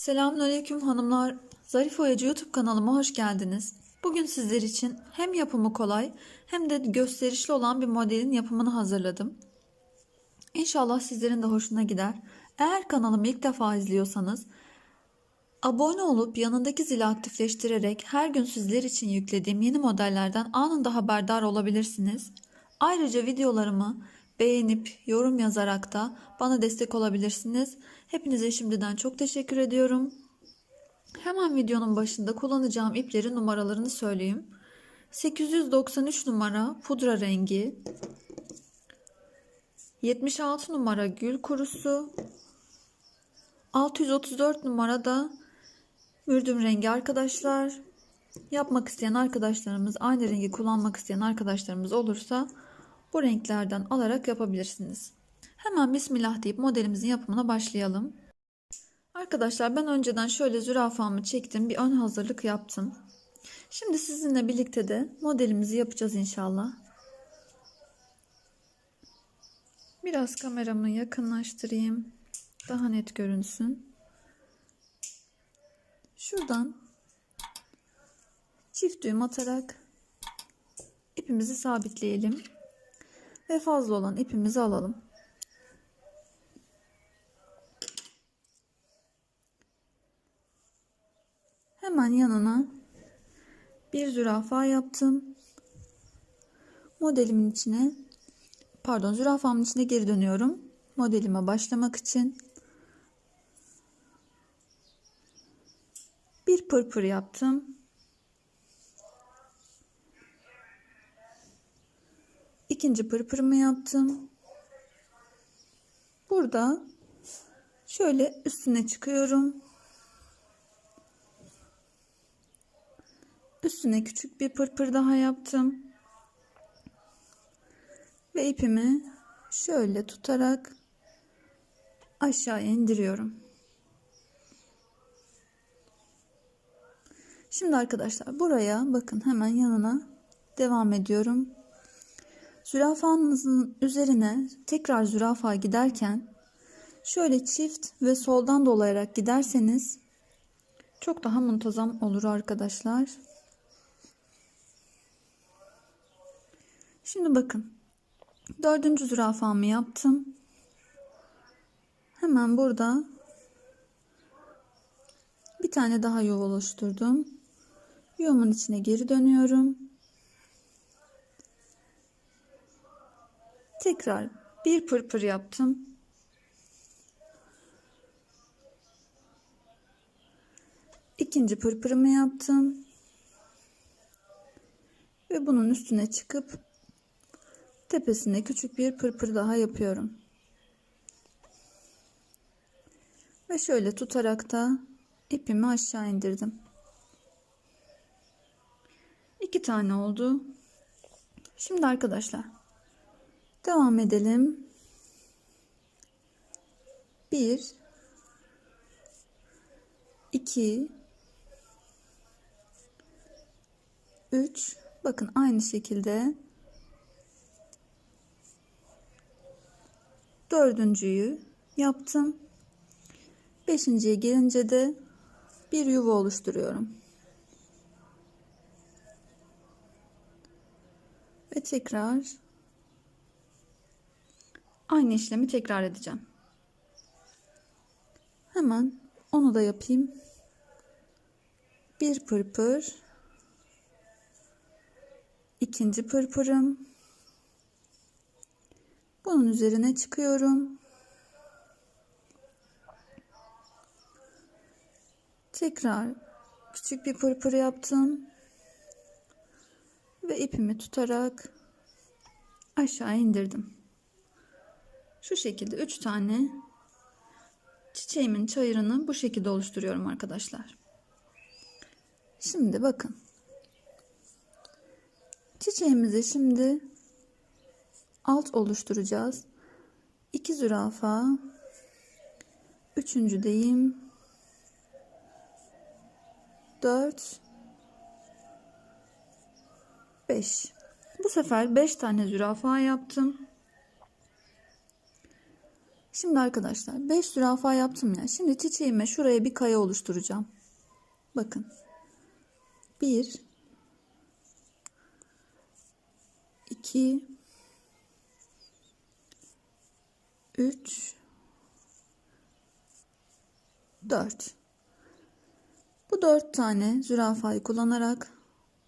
Selamünaleyküm hanımlar. Zarif Oyacı YouTube kanalıma hoş geldiniz. Bugün sizler için hem yapımı kolay hem de gösterişli olan bir modelin yapımını hazırladım. İnşallah sizlerin de hoşuna gider. Eğer kanalımı ilk defa izliyorsanız abone olup yanındaki zili aktifleştirerek her gün sizler için yüklediğim yeni modellerden anında haberdar olabilirsiniz. Ayrıca videolarımı beğenip yorum yazarak da bana destek olabilirsiniz. Hepinize şimdiden çok teşekkür ediyorum. Hemen videonun başında kullanacağım iplerin numaralarını söyleyeyim. 893 numara pudra rengi, 76 numara gül kurusu, 634 numara da mürdüm rengi arkadaşlar. Yapmak isteyen arkadaşlarımız, aynı rengi kullanmak isteyen arkadaşlarımız olursa bu renklerden alarak yapabilirsiniz. Hemen bismillah deyip modelimizin yapımına başlayalım. Arkadaşlar ben önceden şöyle zürafamı çektim. Bir ön hazırlık yaptım. Şimdi sizinle birlikte de modelimizi yapacağız inşallah. Biraz kameramı yakınlaştırayım. Daha net görünsün. Şuradan çift düğüm atarak ipimizi sabitleyelim. Ve fazla olan ipimizi alalım. Hemen yanına bir zürafa yaptım. Modelimin içine pardon zürafamın içine geri dönüyorum. Modelime başlamak için bir pırpır yaptım. İkinci pırpırımı yaptım. Burada şöyle üstüne çıkıyorum. Üstüne küçük bir pırpır daha yaptım. Ve ipimi şöyle tutarak aşağı indiriyorum. Şimdi arkadaşlar buraya bakın hemen yanına devam ediyorum. Zürafanızın üzerine tekrar zürafa giderken şöyle çift ve soldan dolayarak giderseniz çok daha muntazam olur arkadaşlar. Şimdi bakın. Dördüncü zürafamı yaptım. Hemen burada bir tane daha yuva oluşturdum. Yuvamın içine geri dönüyorum. Tekrar bir pırpır yaptım. İkinci pırpırımı yaptım. Ve bunun üstüne çıkıp tepesine küçük bir pırpır daha yapıyorum. Ve şöyle tutarak da ipimi aşağı indirdim. İki tane oldu. Şimdi arkadaşlar devam edelim. Bir, iki, üç. Bakın aynı şekilde dördüncüyü yaptım. Beşinciye gelince de bir yuva oluşturuyorum. Ve tekrar aynı işlemi tekrar edeceğim. Hemen onu da yapayım. Bir pırpır. ikinci pırpırım. Bunun üzerine çıkıyorum. Tekrar küçük bir pırpır yaptım. Ve ipimi tutarak aşağı indirdim. Şu şekilde 3 tane çiçeğimin çayırını bu şekilde oluşturuyorum arkadaşlar. Şimdi bakın. Çiçeğimizi şimdi alt oluşturacağız. 2 zürafa. Üçüncü deyim. 4 5 Bu sefer 5 beş tane zürafa yaptım. Şimdi arkadaşlar 5 zürafa yaptım ya. Şimdi çiçeğime şuraya bir kaya oluşturacağım. Bakın. 1 2 3 4 Bu 4 tane zürafayı kullanarak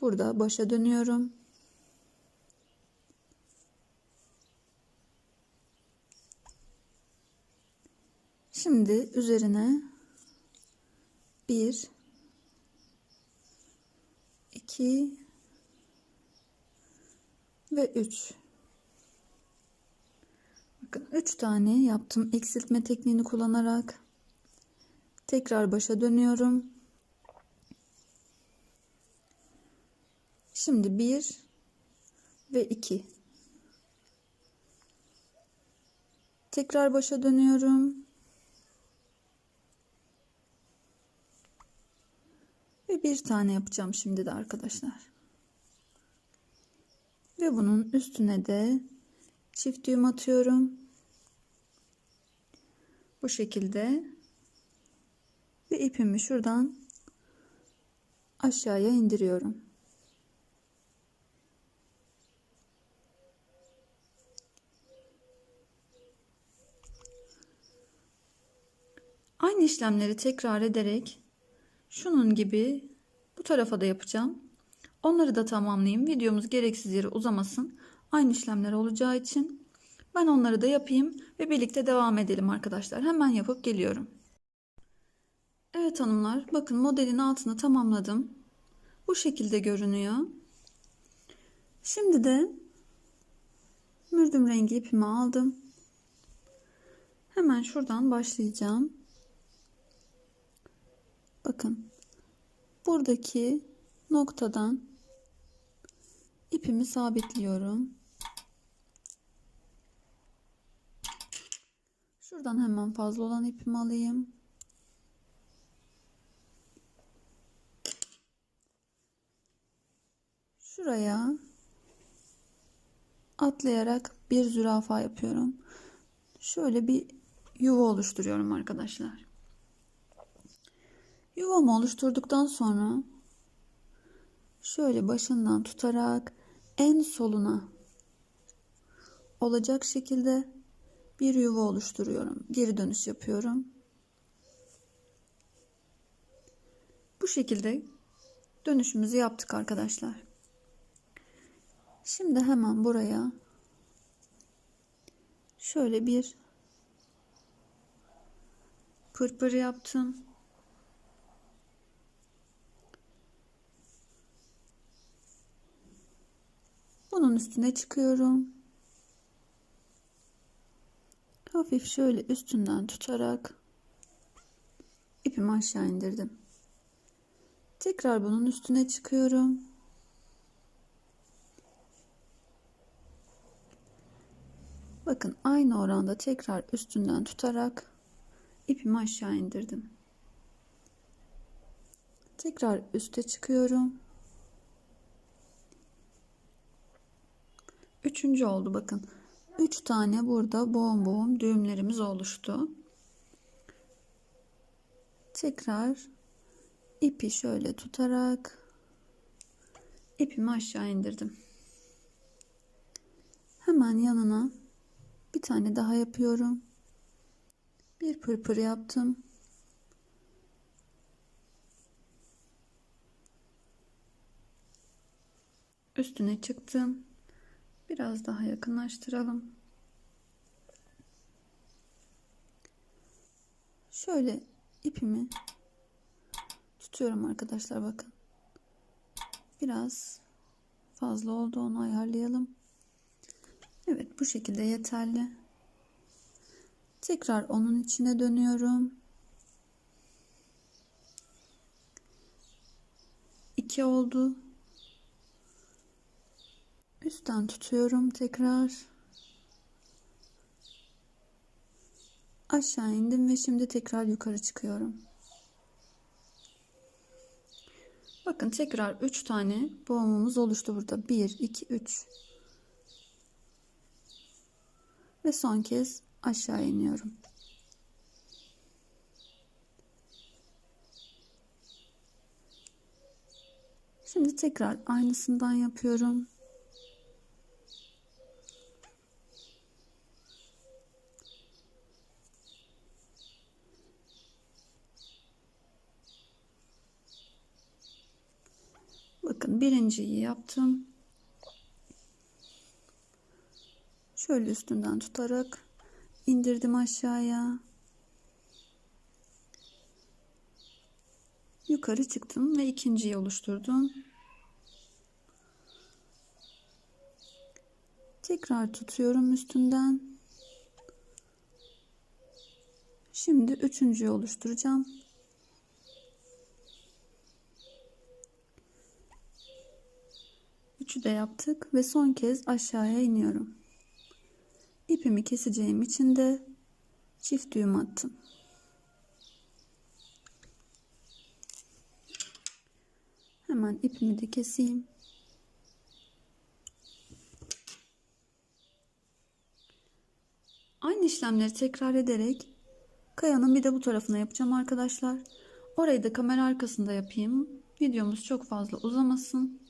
burada başa dönüyorum. Şimdi üzerine 1 2 ve 3 Bakın 3 tane yaptım eksiltme tekniğini kullanarak tekrar başa dönüyorum. Şimdi 1 ve 2 tekrar başa dönüyorum. Ve bir tane yapacağım şimdi de arkadaşlar. Ve bunun üstüne de çift düğüm atıyorum. Bu şekilde. Ve ipimi şuradan aşağıya indiriyorum. Aynı işlemleri tekrar ederek şunun gibi bu tarafa da yapacağım. Onları da tamamlayayım. Videomuz gereksiz yere uzamasın. Aynı işlemler olacağı için ben onları da yapayım ve birlikte devam edelim arkadaşlar. Hemen yapıp geliyorum. Evet hanımlar bakın modelin altını tamamladım. Bu şekilde görünüyor. Şimdi de mürdüm rengi ipimi aldım. Hemen şuradan başlayacağım. Bakın buradaki noktadan ipimi sabitliyorum. Şuradan hemen fazla olan ipimi alayım. Şuraya atlayarak bir zürafa yapıyorum. Şöyle bir yuva oluşturuyorum arkadaşlar. Yuvamı oluşturduktan sonra şöyle başından tutarak en soluna olacak şekilde bir yuva oluşturuyorum. Geri dönüş yapıyorum. Bu şekilde dönüşümüzü yaptık arkadaşlar. Şimdi hemen buraya şöyle bir pırpır yaptım. Bunun üstüne çıkıyorum. Hafif şöyle üstünden tutarak ipimi aşağı indirdim. Tekrar bunun üstüne çıkıyorum. Bakın aynı oranda tekrar üstünden tutarak ipimi aşağı indirdim. Tekrar üste çıkıyorum. Üçüncü oldu bakın. Üç tane burada boğum düğümlerimiz oluştu. Tekrar ipi şöyle tutarak ipimi aşağı indirdim. Hemen yanına bir tane daha yapıyorum. Bir pırpır yaptım. Üstüne çıktım. Biraz daha yakınlaştıralım. Şöyle ipimi tutuyorum arkadaşlar bakın. Biraz fazla oldu onu ayarlayalım. Evet bu şekilde yeterli. Tekrar onun içine dönüyorum. 2 oldu. Üstten tutuyorum tekrar. Aşağı indim ve şimdi tekrar yukarı çıkıyorum. Bakın tekrar 3 tane boğumumuz oluştu burada. 1, 2, 3. Ve son kez aşağı iniyorum. Şimdi tekrar aynısından yapıyorum. Birinciyi yaptım. Şöyle üstünden tutarak indirdim aşağıya. Yukarı çıktım ve ikinciyi oluşturdum. Tekrar tutuyorum üstünden. Şimdi üçüncüyü oluşturacağım. Üçü de yaptık ve son kez aşağıya iniyorum. İpimi keseceğim için de çift düğüm attım. Hemen ipimi de keseyim. Aynı işlemleri tekrar ederek kayanın bir de bu tarafına yapacağım arkadaşlar. Orayı da kamera arkasında yapayım. Videomuz çok fazla uzamasın.